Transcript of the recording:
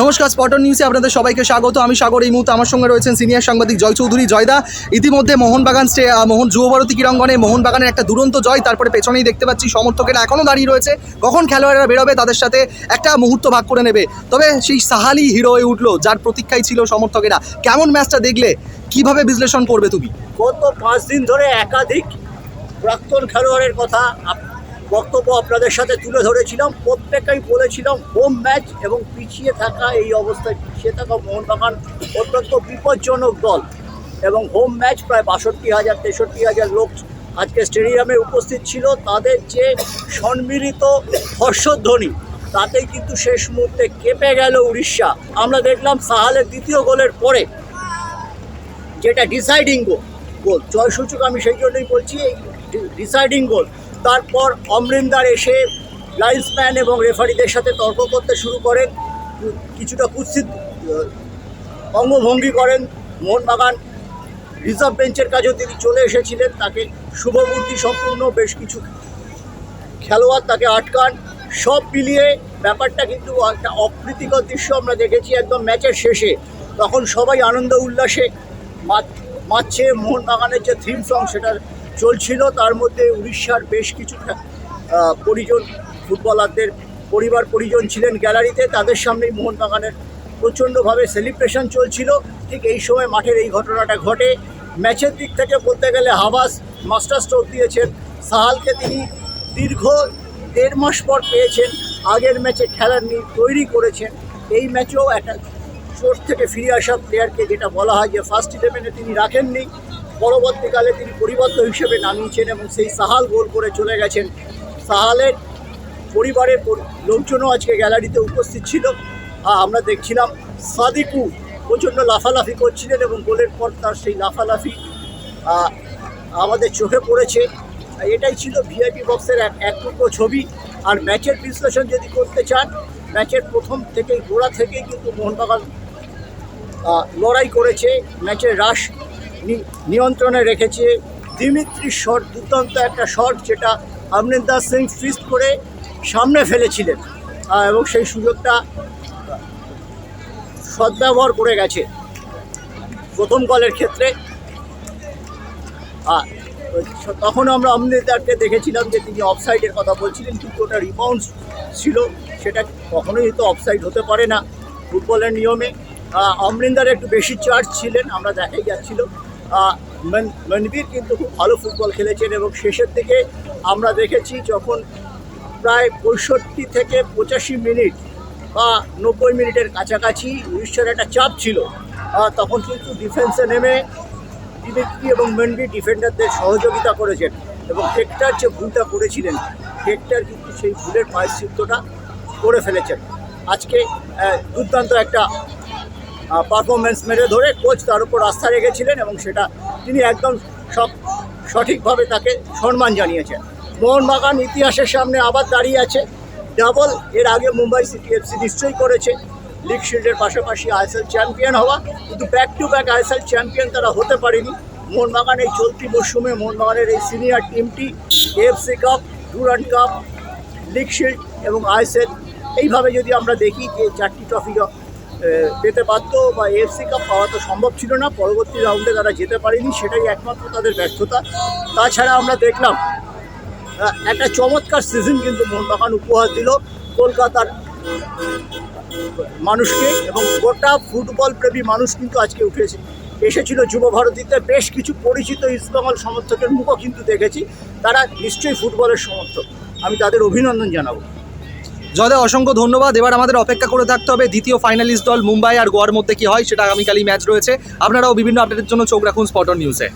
নমস্কার স্পটন নিউজে আপনাদের সবাইকে স্বাগত। আমি সাগর, এই মুহূর্তে আমার সঙ্গে রয়েছেন সিনিয়র সাংবাদিক জয় চৌধুরী জয়দা। ইতিমধ্যে মোহনবাগান স্টে মোহন যুবভারতী ক্রীড়াঙ্গনে মোহনবাগানের একটা দুরন্ত জয়, তারপরে পেছনেই দেখতে পাচ্ছি সমর্থকেরা এখনও দাঁড়িয়ে রয়েছে। কখন খেলোয়াড়েরা বেরোবে তাদের সাথে একটা মুহূর্ত ভাগ করে নেবে। তবে সেই সাহালি হিরো হয়ে উঠল, যার প্রতীক্ষাই ছিল সমর্থকেরা। কেমন ম্যাচটা দেখলে? কীভাবে বিশ্লেষণ করবে তুমি? গত পাঁচ দিন ধরে একাধিক প্রাক্তন খেলোয়াড়ের কথা বক্তব্য আপনাদের সাথে তুলে ধরেছিলাম। প্রত্যেকেই বলেছিলাম হোম ম্যাচ এবং পিছিয়ে থাকা এই অবস্থায় পিছিয়ে থাকা মোহনবাগান অত্যন্ত বিপজ্জনক দল এবং হোম ম্যাচ প্রায় বাষট্টি হাজার, তেষট্টি হাজার লোক আজকে স্টেডিয়ামে উপস্থিত ছিল। তাদের যে সম্মিলিত হর্ষধ্বনি, তাতেই কিন্তু শেষ মুহূর্তে কেঁপে গেল উড়িষ্যা। আমরা দেখলাম সাহালের দ্বিতীয় গোলের পরে যেটা ডিসাইডিং গোল গোল জয়সূচক আমি সেই জন্যই বলছি, এই ডিসাইডিং গোল তারপর অমরিন্দার এসে লাইন্সম্যান এবং রেফারিদের সাথে তর্ক করতে শুরু করেন। কিছুটা কুৎসিত অঙ্গভঙ্গি করেন। মোহনবাগান রিজার্ভ বেঞ্চের কাছেও তিনি চলে এসেছিলেন। তাকে শুভবুদ্ধি সম্পূর্ণ, বেশ কিছু খেলোয়াড় তাকে আটকান। সব মিলিয়ে ব্যাপারটা কিন্তু একটা অপ্রীতিকর দৃশ্য আমরা দেখেছি একদম ম্যাচের শেষে। তখন সবাই আনন্দ উল্লাসে মাতছে মোহনবাগানের যে থিম সং সেটা চলছিল। তার মধ্যে উড়িষ্যার বেশ কিছু পরিজন, ফুটবলারদের পরিবার পরিজন ছিলেন গ্যালারিতে। তাদের সামনেই মোহনবাগানের প্রচণ্ডভাবে সেলিব্রেশন চলছিল। ঠিক এই সময় মাঠের এই ঘটনাটা ঘটে। ম্যাচের দিক থেকে বলতে গেলে হাবাস মাস্টার স্ট্রোক দিয়েছেন। সাহালকে তিনি দীর্ঘ দেড় মাস পর পেয়েছেন। আগের ম্যাচে খেলার তৈরি করেছেন। এই ম্যাচেও একটা চোট থেকে ফিরে আসা প্লেয়ারকে যেটা বলা হয় যে ফার্স্ট ইলেভেনে তিনি রাখেননি। পরবর্তীকালে তিনি পরিবর্ত হিসেবে নামিয়েছেন এবং সেই সাহাল গোল করে চলে গেছেন। সাহালের পরিবারের লোকজনও আজকে গ্যালারিতে উপস্থিত ছিল। আহ, আমরা দেখছিলাম সাদিকু প্রচণ্ড লাফালাফি করছিলেন এবং গোলের পর তার সেই লাফালাফি আমাদের চোখে পড়েছে। এটাই ছিল ভিআইপি বক্সের এক এক টুকরো ছবি। আর ম্যাচের বিশ্লেষণ যদি করতে চান ম্যাচের প্রথম থেকেই গোড়া থেকেই কিন্তু মোহনবাগান লড়াই করেছে। ম্যাচের রাশ নিয়ন্ত্রণে রেখেছে। দিমিত্রির শট দুর্দান্ত একটা শট যেটা আমরিন্দার সিং ফিস্ট করে সামনে ফেলেছিলেন। এবং সেই সুযোগটা সদ্ব্যবহার করে গেছে প্রথম গলের ক্ষেত্রে। আর তখন আমরা অমৃতারকে দেখেছিলাম যে তিনি অফসাইডের কথা বলছিলেন, কিন্তু ওটা রিবাউন্ড ছিল। সেটা কখনোই তো অফসাইড হতে পারে না। ফুটবলের নিয়মে অমরিন্দার একটু বেশি চার্জ ছিলেন, আমরা দেখাই যাচ্ছিল। মনবীর কিন্তু খুব ভালো ফুটবল খেলেছেন এবং শেষের দিকে আমরা দেখেছি যখন প্রায় পঁয়ষট্টি থেকে পঁচাশি মিনিট বা নব্বই মিনিটের কাছাকাছি উড়িষ্যার একটা চাপ ছিল। তখন কিন্তু ডিফেন্সে নেমে দিমিত্রি এবং মেন্ডি ডিফেন্ডারদের সহযোগিতা করেছেন এবং হেক্টর যে ভুলটা করেছিলেন, হেক্টর কিন্তু সেই ভুলের প্রায়শ্চিত্তটা করে ফেলেছেন। আজকে দুর্দান্ত একটা পারফরমেন্স মেরে ধরে কোচ তার উপর আস্থা রেখেছিলেন এবং সেটা তিনি একদম সব সঠিকভাবে তাকে সম্মান জানিয়েছেন। মোহনবাগান ইতিহাসের সামনে আবার দাঁড়িয়ে আছে। ডাবল এর আগে মুম্বাই সিটি এফসি নিশ্চয়ই করেছে। লিগ শিল্ডের পাশাপাশি আইএসএল চ্যাম্পিয়ন হওয়া। কিন্তু back to back ISL champion তারা হতে পারেনি। মোহনবাগান এই চলতি মরশুমে মোহনবাগানের এই senior টিমটি FC cup Durand cup league shield এবং আইএসএল এইভাবে যদি আমরা দেখি যে চারটি ট্রফি পেতে পারত বা এফসি কাপ পাওয়া তো সম্ভব ছিল না। পরবর্তী রাউন্ডে তারা যেতে পারেনি, সেটাই একমাত্র তাদের ব্যর্থতা। তাছাড়া আমরা দেখলাম একটা চমৎকার সিজন কিন্তু মোহনবাগান উপহার দিল কলকাতার মানুষকে এবং গোটা ফুটবল প্রেমী মানুষ কিন্তু আজকে উঠেছে। এসেছিল যুব ভারতীতে, বেশ কিছু পরিচিত ইস্টবেঙ্গল সমর্থকের মুখও কিন্তু দেখেছি। তারা নিশ্চয়ই ফুটবলের সমর্থক। আমি তাদের অভিনন্দন জানাব। জয়দা অসংখ্য ধন্যবাদ। এবার আমাদের অপেক্ষা করে থাকতে হবে দ্বিতীয় ফাইনালিস্ট দল মুম্বাই আর গোয়ার মধ্যে কি হয়, সেটা আগামীকালই ম্যাচ রয়েছে। আপনারাও বিভিন্ন আপডেটের জন্য চোখ রাখুন স্পটন নিউজে